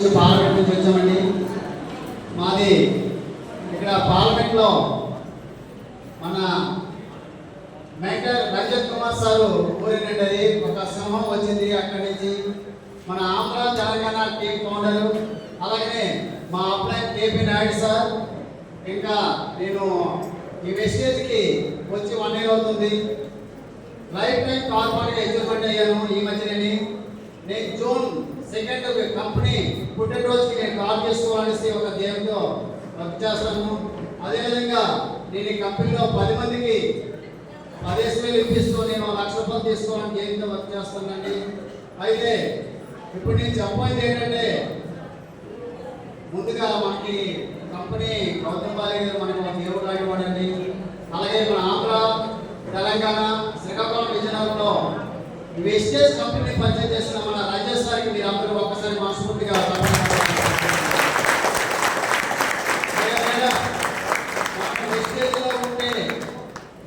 Parliament నుంచి వచ్చామండి మాది ఇక్కడ పార్లమెంట్లో మన మేకర్ రంజిత్ కుమార్ సారు ఊరినండి అది ఒక సింహం వచ్చింది అక్కడి నుంచి. మన ఆంధ్ర తెలంగాణ టీం ఫౌండరు అలాగనే మా అబ్బాయి కేపీ నాయుడు సార్. ఇంకా నేను ఈ వెస్టేజ్కి వచ్చి వన్ ఇయర్ అవుతుంది. లైఫ్ టైం కార్పొరేట్ ఎగ్జిక్యూటివ్ అయ్యాను ఈ మధ్యనే నేను జూన్ సెకండ్ కంపెనీ పుట్టినరోజుకి నేను కాల్ చేసుకోవాలనేసి ఒక దేవుడితో వర్క్ చేస్తాను అదేవిధంగా నేను ఈ కంపెనీలో పది మందికి పదిహేను వేలు ఇప్పిస్తూ నేను లక్ష రూపాయలు తీసుకోవాలని దేవుడితో వర్క్ చేస్తానండి అయితే ఇప్పుడు నేను చెప్పేది ఏంటంటే ముందుగా మనకి కంపెనీ గౌతమ్ బాలి గారు మనకి ఒక దేవుడు లాంటివాడండి అలాగే మన ఆంధ్ర తెలంగాణ శ్రీకాకుళం విజయనగరంలో ఎస్టేజ్ కంపెనీ పరిచయం చేసిన మన రాజేష్ గారికి మీరు అందరూ ఒక్కసారి మనస్ఫూర్తిగా వెస్టేజ్లో ఉంటే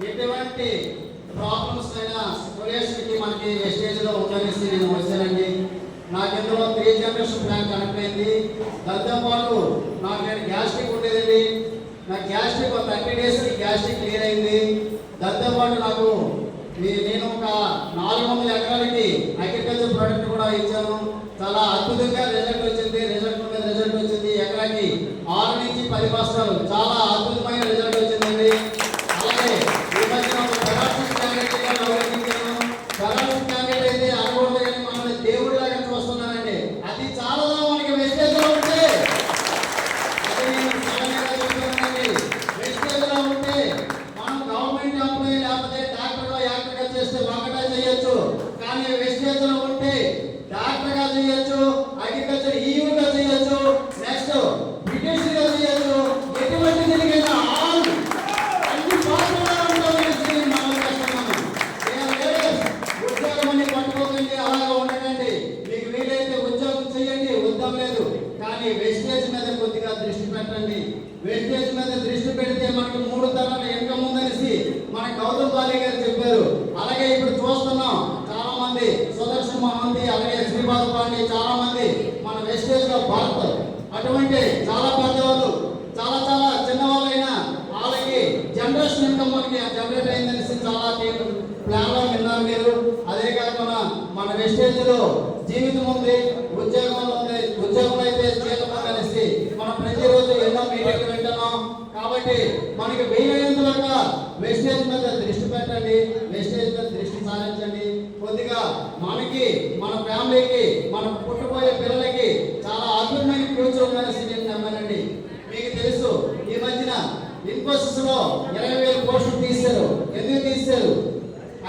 ఎటువంటి ప్రాబ్లమ్స్ అయినా సొల్యూషన్కి మనకి వెస్టేజ్లో ఉందనేసి నేను వచ్చానండి. నాకు ఇందులో త్రీ జనరేషన్ ప్లాన్ కనెక్ట్ అయింది దాంతో పాటు నాకు నేను గ్యాస్ట్రిక్ ఉండేదండి. నా గ్యాస్ట్రిక్ ఒక థర్టీ డేస్ గ్యాస్ట్రిక్ క్లియర్ అయింది. దాంతో పాటు నాకు నేను ప్రోడక్ట్ చాలా అద్భుతంగా రిజల్ట్ వచ్చింది రిజల్ట్ మీద రిజల్ట్ వచ్చింది. ఎకరాకి ఆరు నుంచి పది బస్తాలు. చాలా అద్భుతమైన రిజల్ట్ వచ్చిందండి. అలాగే ఈ మధ్య ఒక పెరాసిస్ పెరాసిస్ క్యాండిడేట్ అయితే కానీ మనల్ని దేవుడిలాగా చూస్తున్నానండి అది చాలా మనకి వెస్టేజ్ ఉంటే? అది సడన్గా చెప్తున్నానండి. ఉంటే మనం గవర్నమెంట్ ఎంప్లాయీ లేకపోతే డాక్టర్గా చేస్తే ఒకటే చేయొచ్చు. కానీ వెస్టేజ్ వెస్టేజ్ మీద కొద్దిగా దృష్టి పెట్టండి. వెస్టేజ్ మీద దృష్టి పెడితే మనకి మూడు తరాల ఇన్కమ్ ఉందనేసి మన గౌతమ్ బాలి గారు చెప్పారు. అలాగే ఇప్పుడు చూస్తున్నాం చాలా మంది సుదర్శన్ మహంతి అలాగే శ్రీపాద పాండే చాలా మంది మన వెస్టేజ్లో భారత్. అటువంటి చాలా పెద్దవాళ్ళు చాలా చాలా చిన్నవాళ్ళైనా వాళ్ళకి జనరేషన్ ఇన్కమ్ మనకి జనరేట్ అయిందనేసి చాలా ప్లాన్లో విన్నారు మీరు అదే కాకుండా మన వెస్టేజ్లో జీవితం ఉంది ఉద్యోగం ఉంది ఉద్యోగం అయితే జీతం కలిసి మనం ప్రతిరోజు ఎన్నో వింటున్నాం కాబట్టి మనకి వీలైనంతగా వెస్టేజ్ మీద దృష్టి పెట్టండి వెస్టేజ్ మీద దృష్టి సారించండి. కొద్దిగా మనకి మన ఫ్యామిలీకి మన పుట్టిపోయే పిల్లలకి చాలా అద్భుతమైన ఫ్యూచర్ ఉందని సీనియర్ నమ్మానండి. మీకు తెలుసు ఈ మధ్యన ఇన్ఫోసిస్లో ఇరవై వేల పోస్టులు తీశారు. ఎందుకు తీశారు?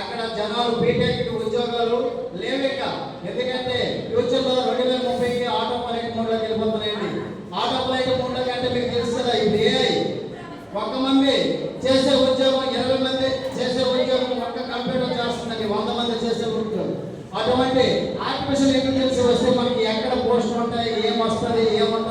అక్కడ జనాలు బీటెక్ ఉద్యోగాలు లేవేక ఎందుకంటే ఫ్యూచర్ అటువంటి ఆర్టిఫిషియల్ ఇంటెలిజెన్స్ వస్తే మనకి ఎక్కడ పోస్ట్ ఉంటాయి ఏం వస్తుంది ఏముంటుంది